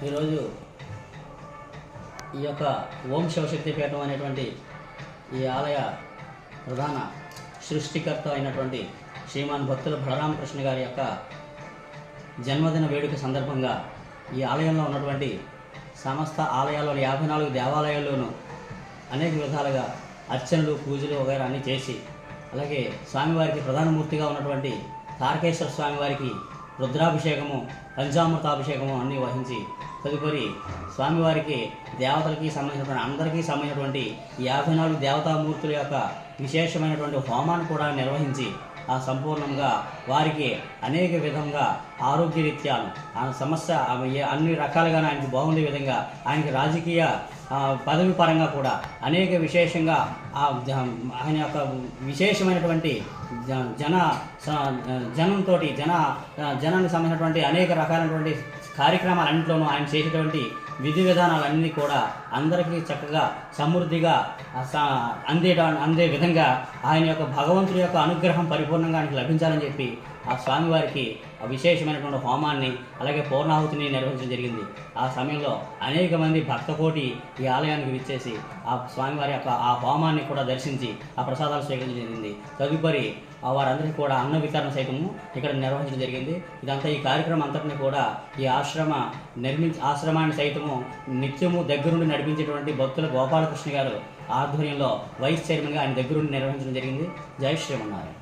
ఈరోజు ఈ యొక్క ఓం శివశక్తి పీఠం అనేటువంటి ఈ ఆలయ ప్రధాన సృష్టికర్త అయినటువంటి శ్రీమాన్ భక్తుల బలరామకృష్ణ గారి యొక్క జన్మదిన వేడుక సందర్భంగా ఈ ఆలయంలో ఉన్నటువంటి సమస్త ఆలయాల్లో యాభై నాలుగు దేవాలయాల్లోనూ అనేక విధాలుగా అర్చనలు పూజలు వగైరా అన్నీ చేసి అలాగే స్వామివారికి ప్రధాన మూర్తిగా ఉన్నటువంటి తారకేశ్వర స్వామివారికి రుద్రాభిషేకము పంచామృతాభిషేకము అన్నీ వహించి తదుపరి స్వామివారికి దేవతలకి సంబంధించినటువంటి అందరికీ సంబంధించినటువంటి యాభై నాలుగు దేవతామూర్తుల యొక్క విశేషమైనటువంటి హోమాన్ని కూడా నిర్వహించి ఆ సంపూర్ణంగా వారికి అనేక విధంగా ఆరోగ్యరీత్యా ఆ సమస్య అన్ని రకాలుగా ఆయనకి బాగుండే విధంగా ఆయనకి రాజకీయ పదవి పరంగా కూడా అనేక విశేషంగా ఆ జ- ఆయన యొక్క విశేషమైనటువంటి జ- జన జనంతో జన జనానికి సంబంధించినటువంటి అనేక రకాలైనటువంటి కార్యక్రమాలన్నింటిలోనూ ఆయన చేసేటువంటి విధి విధానాలన్నీ కూడా అందరికీ చక్కగా సమృద్ధిగా అందేట అందే విధంగా ఆయన యొక్క భగవంతుడి యొక్క అనుగ్రహం పరిపూర్ణంగా ఆయనకి లభించాలని చెప్పి ఆ స్వామివారికి ఆ విశేషమైనటువంటి హోమాన్ని అలాగే పూర్ణాహుతిని నిర్వహించడం జరిగింది. ఆ సమయంలో అనేక మంది భక్తకోటి ఈ ఆలయానికి విచ్చేసి ఆ స్వామివారి యొక్క ఆ హోమాన్ని కూడా దర్శించి ఆ ప్రసాదాలు స్వీకరించడం జరిగింది. తదుపరి వారందరికీ కూడా అన్న వితరణ సైతము ఇక్కడ నిర్వహించడం జరిగింది. ఇదంతా ఈ కార్యక్రమం అంతటిని కూడా ఈ ఆశ్రమ నిర్మించ ఆశ్రమాన్ని సైతము నిత్యము దగ్గరుండి నడిపించేటువంటి భక్తుల గోపాలకృష్ణ గారు ఆధ్వర్యంలో వైస్ చైర్మన్గా ఆయన దగ్గరుండి నిర్వహించడం జరిగింది. జై శ్రీమన్నారాయణ.